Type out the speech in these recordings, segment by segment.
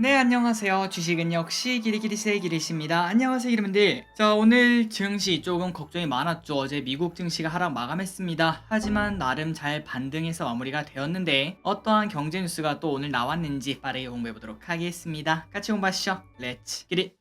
네, 안녕하세요. 주식은 역시 기리기리세 기리십니다. 안녕하세요, 여러분들. 자, 오늘 증시 조금 걱정이 많았죠. 어제 미국 증시가 하락 마감했습니다. 하지만 나름 잘 반등해서 마무리가 되었는데 어떠한 경제 뉴스가 또 오늘 나왔는지 빠르게 공부해 보도록 하겠습니다. 같이 공부하시죠. 렛츠 기리.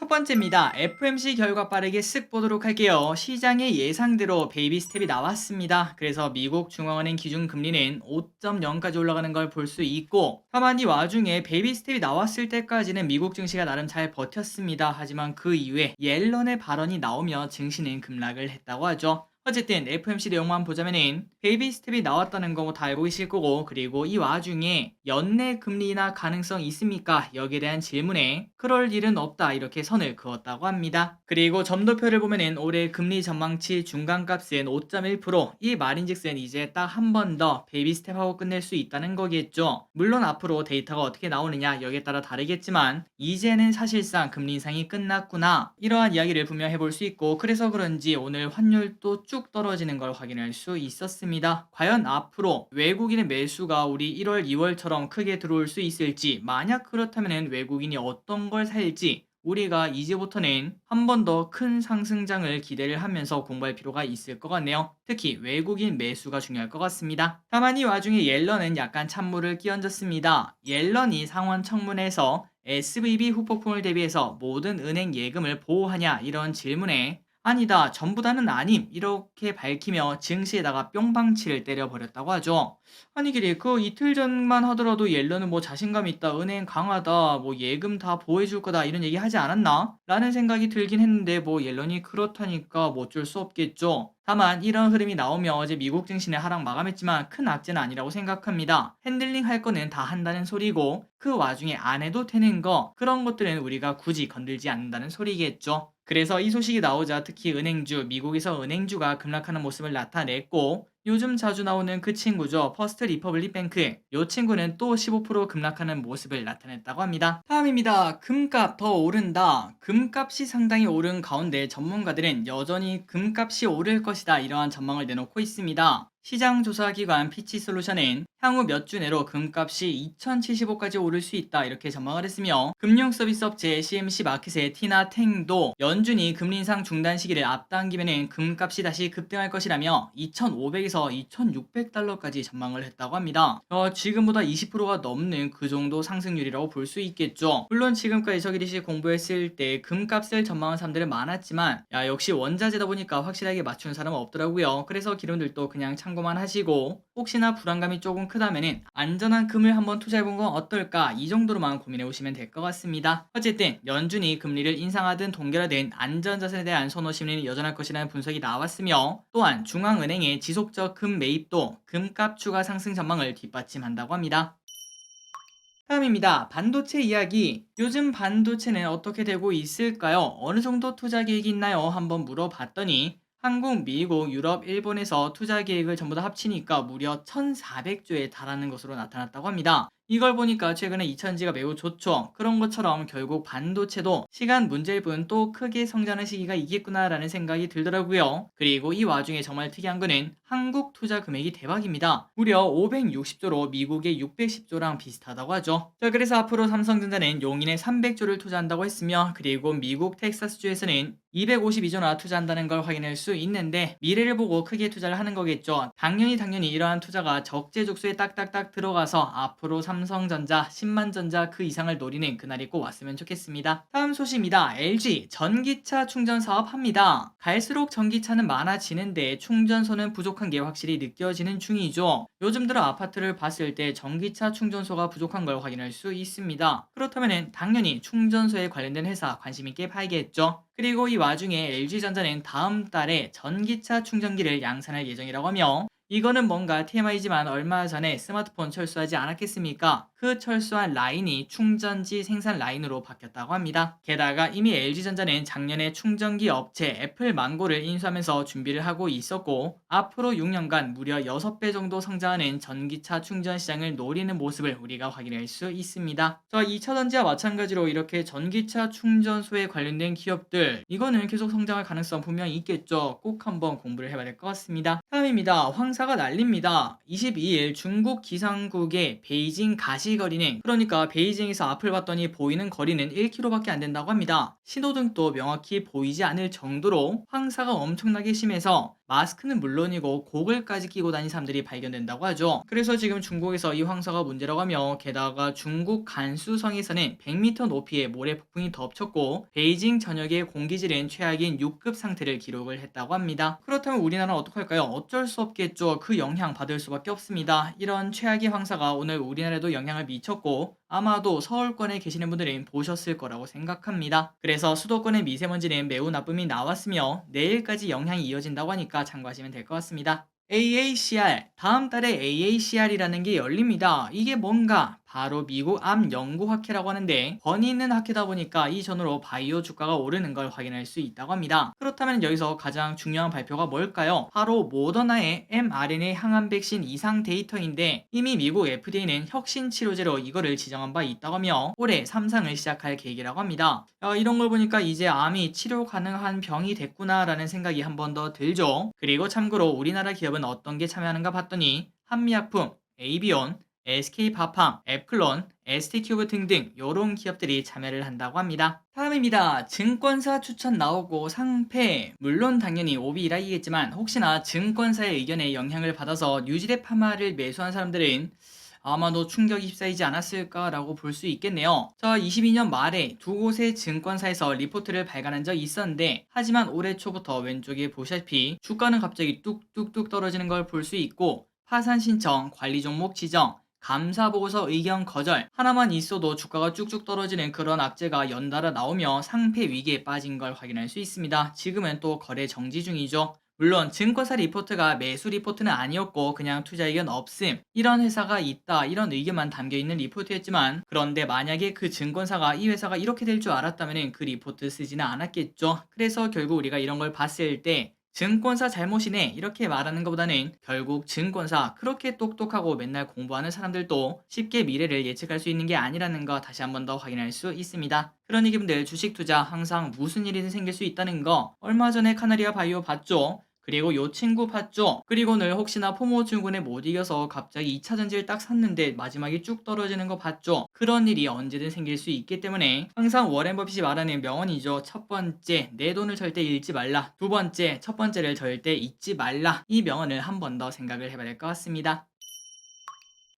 첫 번째입니다. FMC 결과 빠르게 쓱 보도록 할게요. 시장의 예상대로 베이비 스텝이 나왔습니다. 그래서 미국 중앙은행 기준 금리는 5.0까지 올라가는 걸 볼 수 있고 다만 이 와중에 베이비 스텝이 나왔을 때까지는 미국 증시가 나름 잘 버텼습니다. 하지만 그 이후에 옐런의 발언이 나오며 증시는 급락을 했다고 하죠. 어쨌든 FMC 내용만 보자면은 베이비 스텝이 나왔다는 거 뭐 다 알고 계실 거고 그리고 이 와중에 연내 금리나 가능성 있습니까? 여기에 대한 질문에 그럴 일은 없다 이렇게 선을 그었다고 합니다. 그리고 점도표를 보면은 올해 금리 전망치 중간값은 5.1%이 말인즉슨 이제 딱 한 번 더 베이비 스텝하고 끝낼 수 있다는 거겠죠. 물론 앞으로 데이터가 어떻게 나오느냐 여기에 따라 다르겠지만 이제는 사실상 금리 인상이 끝났구나 이러한 이야기를 분명 해볼 수 있고 그래서 그런지 오늘 환율도 쭉 떨어지는 걸 확인할 수 있었습니다. 과연 앞으로 외국인의 매수가 우리 1월, 2월처럼 크게 들어올 수 있을지 만약 그렇다면 외국인이 어떤 걸 살지 우리가 이제부터는 한 번 더 큰 상승장을 기대를 하면서 공부할 필요가 있을 것 같네요. 특히 외국인 매수가 중요할 것 같습니다. 다만 이 와중에 옐런은 약간 찬물을 끼얹었습니다. 옐런이 상원 청문회에서 SVB 후폭풍을 대비해서 모든 은행 예금을 보호하냐 이런 질문에 아니다, 전부 다는 아님 이렇게 밝히며 증시에다가 뿅방치를 때려버렸다고 하죠. 아니 길이 그 이틀 전만 하더라도 옐런은 뭐 자신감 있다, 은행 강하다, 뭐 예금 다 보호해줄 거다 이런 얘기 하지 않았나? 라는 생각이 들긴 했는데 뭐 옐런이 그렇다니까 뭐 어쩔 수 없겠죠. 다만 이런 흐름이 나오며 어제 미국 증시는 하락 마감했지만 큰 악재는 아니라고 생각합니다. 핸들링 할 거는 다 한다는 소리고 그 와중에 안 해도 되는 거 그런 것들은 우리가 굳이 건들지 않는다는 소리겠죠. 그래서 이 소식이 나오자 특히 은행주, 미국에서 은행주가 급락하는 모습을 나타냈고 요즘 자주 나오는 그 친구죠. 퍼스트 리퍼블릭 뱅크. 이 친구는 또 15% 급락하는 모습을 나타냈다고 합니다. 다음입니다. 금값 더 오른다. 금값이 상당히 오른 가운데 전문가들은 여전히 금값이 오를 것이다. 이러한 전망을 내놓고 있습니다. 시장 조사 기관 피치솔루션은 향후 몇 주 내로 금값이 2075까지 오를 수 있다 이렇게 전망을 했으며 금융 서비스 업체 CMC 마켓의 티나 탱도 연준이 금리 인상 중단 시기를 앞당기면은 금값이 다시 급등할 것이라며 2,500에서 2,600달러까지 전망을 했다고 합니다. 어, 지금보다 20%가 넘는 그 정도 상승률이라고 볼 수 있겠죠. 물론 지금까지 저기리시 공부했을 때 금값을 전망한 사람들은 많았지만 야 역시 원자재다 보니까 확실하게 맞추는 사람은 없더라고요. 그래서 기름들도 그냥 참고만 하시고 혹시나 불안감이 조금 크다면은 안전한 금을 한번 투자해본 건 어떨까 이 정도로만 고민해 보시면 될 것 같습니다. 어쨌든 연준이 금리를 인상하든 동결하든 안전자산에 대한 선호 심리는 여전할 것이라는 분석이 나왔으며 또한 중앙은행의 지속적 금 매입도 금값 추가 상승 전망을 뒷받침한다고 합니다. 다음입니다. 반도체 이야기. 요즘 반도체는 어떻게 되고 있을까요? 어느 정도 투자 계획이 있나요? 한번 물어봤더니 한국, 미국, 유럽, 일본에서 투자 계획을 전부 다 합치니까 무려 1,400조에 달하는 것으로 나타났다고 합니다. 이걸 보니까 최근에 2000지가 매우 좋죠. 그런 것처럼 결국 반도체도 시간 문제일 뿐 또 크게 성장하는 시기가 있겠구나라는 생각이 들더라고요. 그리고 이 와중에 정말 특이한 거는 한국 투자 금액이 대박입니다. 무려 560조로 미국의 610조랑 비슷하다고 하죠. 자, 그래서 앞으로 삼성전자는 용인에 300조를 투자한다고 했으며 그리고 미국 텍사스주에서는 252조나 투자한다는 걸 확인할 수 있는데 미래를 보고 크게 투자를 하는 거겠죠. 당연히 당연히 이러한 투자가 적재적소에 딱딱딱 들어가서 앞으로 삼 성전자, 10만전자 그 이상을 노리는 그날이 꼭 왔으면 좋겠습니다. 다음 소식입니다. LG 전기차 충전 사업 합니다. 갈수록 전기차는 많아지는데 충전소는 부족한 게 확실히 느껴지는 중이죠. 요즘 들어 아파트를 봤을 때 전기차 충전소가 부족한 걸 확인할 수 있습니다. 그렇다면 당연히 충전소에 관련된 회사 관심 있게 봐야겠죠. 그리고 이 와중에 LG전자는 다음 달에 전기차 충전기를 양산할 예정이라고 하며 이거는 뭔가 TMI지만 얼마 전에 스마트폰 철수하지 않았겠습니까? 그 철수한 라인이 충전지 생산 라인으로 바뀌었다고 합니다. 게다가 이미 LG전자는 작년에 충전기 업체 애플 망고를 인수하면서 준비를 하고 있었고 앞으로 6년간 무려 6배 정도 성장하는 전기차 충전 시장을 노리는 모습을 우리가 확인할 수 있습니다. 자, 2차전지와 마찬가지로 이렇게 전기차 충전소에 관련된 기업들 이거는 계속 성장할 가능성 분명히 있겠죠. 꼭 한번 공부를 해봐야 될 것 같습니다. 다음입니다. 황사 황사가 날립니다. 22일 중국 기상국의 베이징 가시거리는 그러니까 베이징에서 앞을 봤더니 보이는 거리는 1km밖에 안 된다고 합니다. 신호등도 명확히 보이지 않을 정도로 황사가 엄청나게 심해서 마스크는 물론이고 고글까지 끼고 다닌 사람들이 발견된다고 하죠. 그래서 지금 중국에서 이 황사가 문제라고 하며 게다가 중국 간수성에서는 100m 높이의 모래 폭풍이 덮쳤고 베이징 전역의 공기질은 최악인 6급 상태를 기록을 했다고 합니다. 그렇다면 우리나라는 어떡할까요? 어쩔 수 없겠죠. 그 영향 받을 수밖에 없습니다. 이런 최악의 황사가 오늘 우리나라에도 영향을 미쳤고 아마도 서울권에 계시는 분들은 보셨을 거라고 생각합니다. 그래서 수도권의 미세먼지는 매우 나쁨이 나왔으며 내일까지 영향이 이어진다고 하니까 참고하시면 될 것 같습니다. AACR 다음 달에 AACR이라는 게 열립니다. 이게 뭔가 바로 미국 암 연구 학회라고 하는데 권위 있는 학회다 보니까 이 전후로 바이오 주가가 오르는 걸 확인할 수 있다고 합니다. 그렇다면 여기서 가장 중요한 발표가 뭘까요? 바로 모더나의 mRNA 항암 백신 이상 데이터인데 이미 미국 FDA는 혁신 치료제로 이거를 지정한 바 있다고 하며 올해 3상을 시작할 계획이라고 합니다. 어, 이런 걸 보니까 이제 암이 치료 가능한 병이 됐구나라는 생각이 한 번 더 들죠. 그리고 참고로 우리나라 기업은 어떤 게 참여하는가 봤더니 한미약품, 에이비온, SK바팜, 앱클론, ST큐브 등등 요런 기업들이 참여를 한다고 합니다. 다음입니다. 증권사 추천 나오고 상패 물론 당연히 오비 일하기겠지만 혹시나 증권사의 의견에 영향을 받아서 뉴질의 파마를 매수한 사람들은 아마도 충격이 휩싸이지 않았을까라고 볼 수 있겠네요. 자, 22년 말에 두 곳의 증권사에서 리포트를 발간한 적이 있었는데, 하지만 올해 초부터 왼쪽에 보시다시피 주가는 갑자기 뚝뚝뚝 떨어지는 걸 볼 수 있고, 파산 신청, 관리 종목 지정, 감사 보고서 의견 거절 하나만 있어도 주가가 쭉쭉 떨어지는 그런 악재가 연달아 나오며 상패 위기에 빠진 걸 확인할 수 있습니다. 지금은 또 거래 정지 중이죠. 물론 증권사 리포트가 매수 리포트는 아니었고 그냥 투자 의견 없음 이런 회사가 있다 이런 의견만 담겨 있는 리포트였지만 그런데 만약에 그 증권사가 이 회사가 이렇게 될 줄 알았다면 그 리포트 쓰지는 않았겠죠. 그래서 결국 우리가 이런 걸 봤을 때 증권사 잘못이네 이렇게 말하는 것보다는 결국 증권사 그렇게 똑똑하고 맨날 공부하는 사람들도 쉽게 미래를 예측할 수 있는 게 아니라는 거 다시 한 번 더 확인할 수 있습니다. 그러니 기분들 주식 투자 항상 무슨 일이든 생길 수 있다는 거 얼마 전에 카나리아 바이오 봤죠? 그리고 요 친구 봤죠? 그리고 늘 혹시나 포모 증권에 못 이겨서 갑자기 2차 전지를 딱 샀는데 마지막에 쭉 떨어지는 거 봤죠? 그런 일이 언제든 생길 수 있기 때문에 항상 워렌 버핏이 말하는 명언이죠. 첫 번째, 내 돈을 절대 잃지 말라. 두 번째, 첫 번째를 절대 잊지 말라. 이 명언을 한 번 더 생각을 해봐야 될 것 같습니다.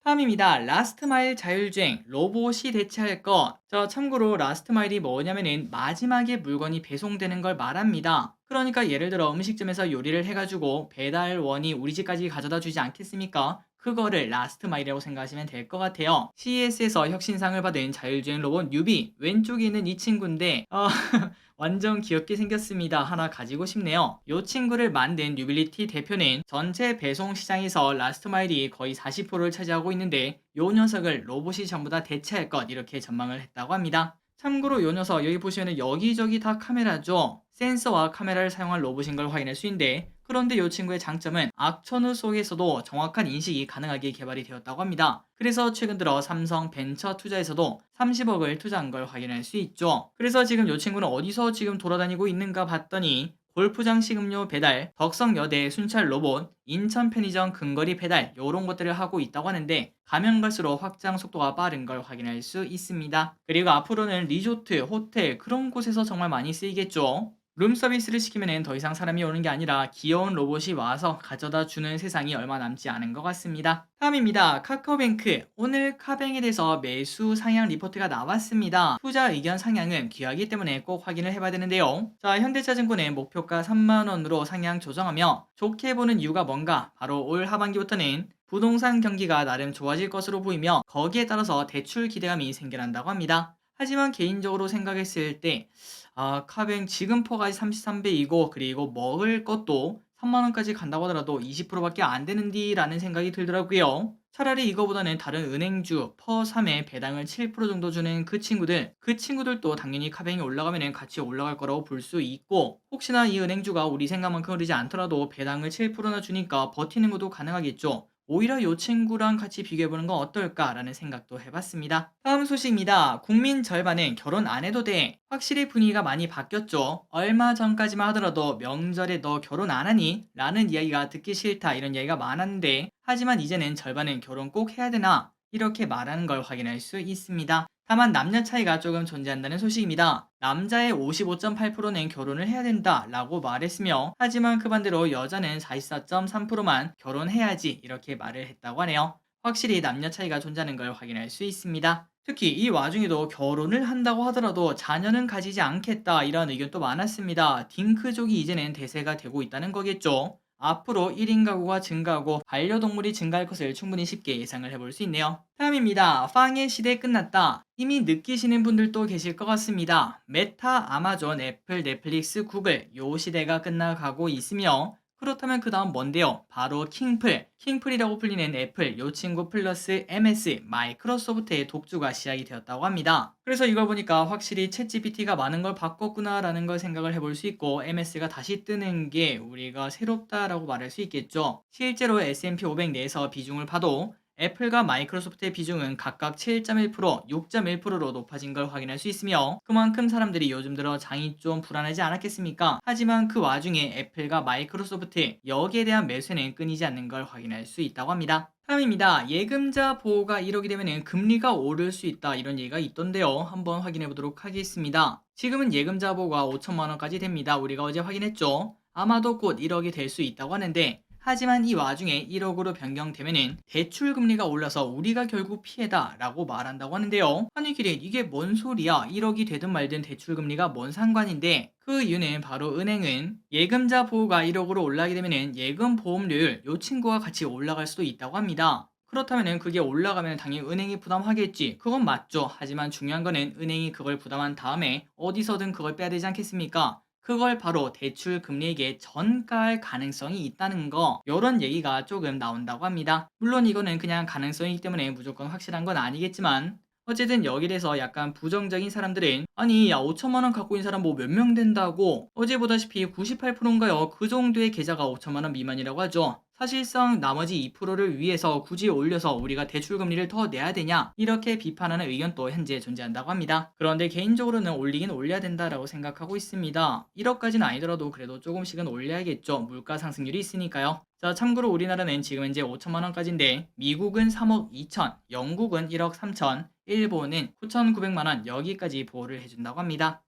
다음입니다. 라스트 마일 자율주행 로봇이 대체할 것. 자, 참고로 라스트 마일이 뭐냐면은 마지막에 물건이 배송되는 걸 말합니다. 그러니까 예를 들어 음식점에서 요리를 해가지고 배달원이 우리 집까지 가져다 주지 않겠습니까? 그거를 라스트 마일이라고 생각하시면 될 것 같아요. CES에서 혁신상을 받은 자율주행 로봇 유비 왼쪽에 있는 이 친구인데 어, 완전 귀엽게 생겼습니다. 하나 가지고 싶네요. 이 친구를 만든 유빌리티 대표는 전체 배송 시장에서 라스트 마일이 거의 40%를 차지하고 있는데 이 녀석을 로봇이 전부 다 대체할 것 이렇게 전망을 했다고 합니다. 참고로 이 녀석 여기 보시면 여기저기 다 카메라죠. 센서와 카메라를 사용한 로봇인 걸 확인할 수 있는데 그런데 이 친구의 장점은 악천후 속에서도 정확한 인식이 가능하게 개발이 되었다고 합니다. 그래서 최근 들어 삼성 벤처 투자에서도 30억을 투자한 걸 확인할 수 있죠. 그래서 지금 이 친구는 어디서 지금 돌아다니고 있는가 봤더니 골프 장 식 음료 배달, 덕성여대 순찰 로봇, 인천 편의점 근거리 배달 이런 것들을 하고 있다고 하는데 가면 갈수록 확장 속도가 빠른 걸 확인할 수 있습니다. 그리고 앞으로는 리조트, 호텔 그런 곳에서 정말 많이 쓰이겠죠. 룸 서비스를 시키면 더 이상 사람이 오는 게 아니라 귀여운 로봇이 와서 가져다 주는 세상이 얼마 남지 않은 것 같습니다. 다음입니다. 카카오뱅크. 오늘 카뱅에 대해서 매수 상향 리포트가 나왔습니다. 투자 의견 상향은 귀하기 때문에 꼭 확인을 해봐야 되는데요. 자, 현대차증권의 목표가 3만원으로 상향 조정하며 좋게 보는 이유가 뭔가? 바로 올 하반기부터는 부동산 경기가 나름 좋아질 것으로 보이며 거기에 따라서 대출 기대감이 생겨난다고 합니다. 하지만 개인적으로 생각했을 때 아, 카뱅 지금 퍼가 33배이고 그리고 먹을 것도 3만원까지 간다고 하더라도 20%밖에 안 되는디 라는 생각이 들더라고요. 차라리 이거보다는 다른 은행주 퍼 3에 배당을 7% 정도 주는 그 친구들 그 친구들도 당연히 카뱅이 올라가면 같이 올라갈 거라고 볼 수 있고 혹시나 이 은행주가 우리 생각만큼 흐르지 않더라도 배당을 7%나 주니까 버티는 것도 가능하겠죠. 오히려 요 친구랑 같이 비교해보는 건 어떨까라는 생각도 해봤습니다. 다음 소식입니다. 국민 절반은 결혼 안 해도 돼. 확실히 분위기가 많이 바뀌었죠. 얼마 전까지만 하더라도 명절에 너 결혼 안 하니? 라는 이야기가 듣기 싫다 이런 이야기가 많았는데 하지만 이제는 절반은 결혼 꼭 해야 되나? 이렇게 말하는 걸 확인할 수 있습니다. 다만 남녀 차이가 조금 존재한다는 소식입니다. 남자의 55.8%는 결혼을 해야 된다 라고 말했으며 하지만 그 반대로 여자는 44.3%만 결혼해야지 이렇게 말을 했다고 하네요. 확실히 남녀 차이가 존재하는 걸 확인할 수 있습니다. 특히 이 와중에도 결혼을 한다고 하더라도 자녀는 가지지 않겠다 이런 의견도 많았습니다. 딩크족이 이제는 대세가 되고 있다는 거겠죠. 앞으로 1인 가구가 증가하고 반려동물이 증가할 것을 충분히 쉽게 예상을 해볼 수 있네요. 다음입니다. 빵의 시대 끝났다. 이미 느끼시는 분들도 계실 것 같습니다. 메타, 아마존, 애플, 넷플릭스, 구글 요 시대가 끝나가고 있으며 그렇다면 그 다음 뭔데요? 바로 킹플, 킹플이라고 불리는 애플, 요 친구 플러스 MS, 마이크로소프트의 독주가 시작이 되었다고 합니다. 그래서 이걸 보니까 확실히 챗GPT가 많은 걸 바꿨구나라는 걸 생각을 해볼 수 있고 MS가 다시 뜨는 게 우리가 새롭다라고 말할 수 있겠죠. 실제로 S&P 500 내에서 비중을 봐도 애플과 마이크로소프트의 비중은 각각 7.1%, 6.1%로 높아진 걸 확인할 수 있으며 그만큼 사람들이 요즘 들어 장이 좀 불안하지 않았겠습니까? 하지만 그 와중에 애플과 마이크로소프트 여기에 대한 매수는 끊이지 않는 걸 확인할 수 있다고 합니다. 다음입니다. 예금자 보호가 1억이 되면 금리가 오를 수 있다 이런 얘기가 있던데요. 한번 확인해 보도록 하겠습니다. 지금은 예금자 보호가 5천만 원까지 됩니다. 우리가 어제 확인했죠. 아마도 곧 1억이 될 수 있다고 하는데 하지만 이 와중에 1억으로 변경되면은 대출 금리가 올라서 우리가 결국 피해다 라고 말한다고 하는데요. 아니 길이 이게 뭔 소리야? 1억이 되든 말든 대출 금리가 뭔 상관인데 그 이유는 바로 은행은 예금자 보호가 1억으로 올라가게 되면은 예금 보험료율 요 친구와 같이 올라갈 수도 있다고 합니다. 그렇다면 그게 올라가면 당연히 은행이 부담하겠지. 그건 맞죠. 하지만 중요한 거는 은행이 그걸 부담한 다음에 어디서든 그걸 빼야 되지 않겠습니까? 그걸 바로 대출 금리에게 전가할 가능성이 있다는 거 이런 얘기가 조금 나온다고 합니다. 물론 이거는 그냥 가능성이기 때문에 무조건 확실한 건 아니겠지만 어쨌든 여기에 대해서 약간 부정적인 사람들은 아니 야 5천만 원 갖고 있는 사람 뭐 몇 명 된다고 어제 보다시피 98%인가요? 그 정도의 계좌가 5천만 원 미만이라고 하죠. 사실상 나머지 2%를 위해서 굳이 올려서 우리가 대출 금리를 더 내야 되냐 이렇게 비판하는 의견도 현재 존재한다고 합니다. 그런데 개인적으로는 올리긴 올려야 된다라고 생각하고 있습니다. 1억까지는 아니더라도 그래도 조금씩은 올려야겠죠. 물가 상승률이 있으니까요. 자, 참고로 우리나라는 지금 현재 5천만 원까지인데 미국은 3억 2천, 영국은 1억 3천, 일본은 9,900만 원 여기까지 보호를 해준다고 합니다.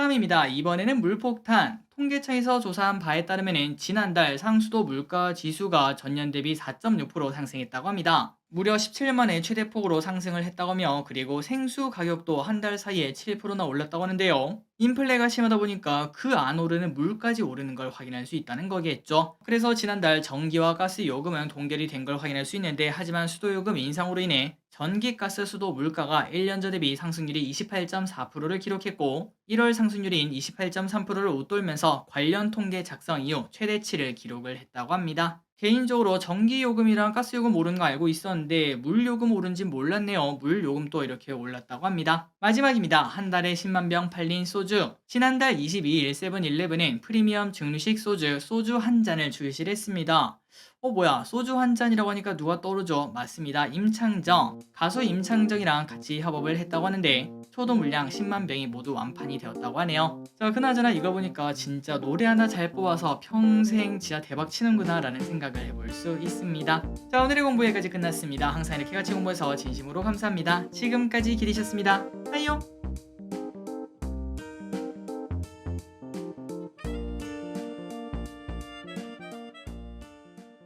다음입니다. 이번에는 물폭탄. 통계청에서 조사한 바에 따르면 지난달 상수도 물가 지수가 전년 대비 4.6% 상승했다고 합니다. 무려 17년 만에 최대폭으로 상승을 했다고 하며 그리고 생수 가격도 한 달 사이에 7%나 올랐다고 하는데요. 인플레가 심하다 보니까 그 안 오르는 물까지 오르는 걸 확인할 수 있다는 거겠죠. 그래서 지난달 전기와 가스 요금은 동결이 된 걸 확인할 수 있는데 하지만 수도 요금 인상으로 인해 전기, 가스, 수도 물가가 1년 전 대비 상승률이 28.4%를 기록했고 1월 상승률인 28.3%를 웃돌면서 관련 통계 작성 이후 최대치를 기록을 했다고 합니다. 개인적으로 전기요금이랑 가스요금 오른 거 알고 있었는데 물요금 오른진 몰랐네요. 물요금도 이렇게 올랐다고 합니다. 마지막입니다. 한 달에 10만 병 팔린 소주. 지난달 22일 세븐일레븐은 프리미엄 증류식 소주, 소주 한 잔을 출시를 했습니다. 어 뭐야 소주 한 잔이라고 하니까 누가 떠오르죠? 맞습니다. 임창정 가수 임창정이랑 같이 협업을 했다고 하는데 초도 물량 10만 병이 모두 완판이 되었다고 하네요. 자 그나저나 이거 보니까 진짜 노래 하나 잘 뽑아서 평생 진짜 대박 치는구나 라는 생각을 해볼 수 있습니다. 자 오늘의 공부 여기까지 끝났습니다. 항상 이렇게 같이 공부해서 진심으로 감사합니다. 지금까지 기리셨습니다. 안녕